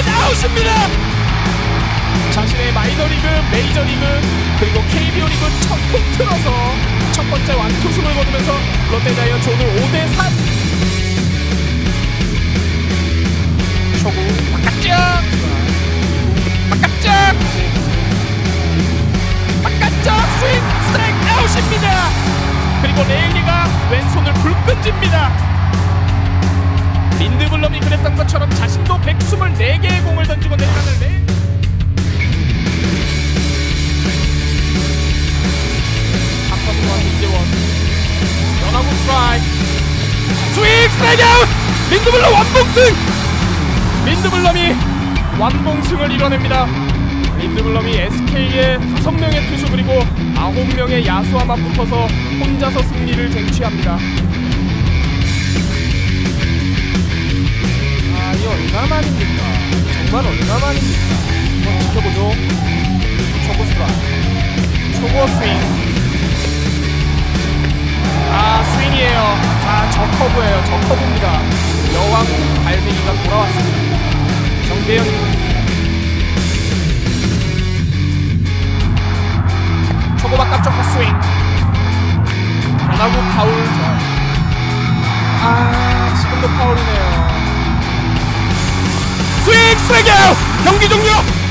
아웃입니다. 자신의 마이너리그, 메이저리그 그리고 KBO 리그 첫 통틀어서 첫 번째 완투승을 거두면서 롯데 자이언츠 오늘 5대 3 초구 바깥쪽 바깥쪽 바깥쪽 스윙 스트라이크 아웃입니다. 그리고 레일리가 왼손을 불끈집니다. 린드블럼이 그랬던 것처럼 자신도 124개의 공을 던지고 내려가는 레일 한번더 김재원. 변화구 스트라이크. 스윙 스트라이크 린드블럼 완봉승! 린드블럼이 완봉승을 이뤄냅니다. 린드블럼이 SK의 5명의 투수 그리고 9명의 야수와 맞붙어서 혼자서 승리를 쟁취합니다 정말 얼마만입니까? 한번 지켜보죠. 초보 스트라이크. 초보 스윙. 아, 스윙이에요. 자, 저 커브예요. 저 커브입니다. 여왕 갈매기가 돌아왔습니다. 정대현입니다. 초보 바깥쪽 헛스윙. 변화구 파울 아웃! 경기 종료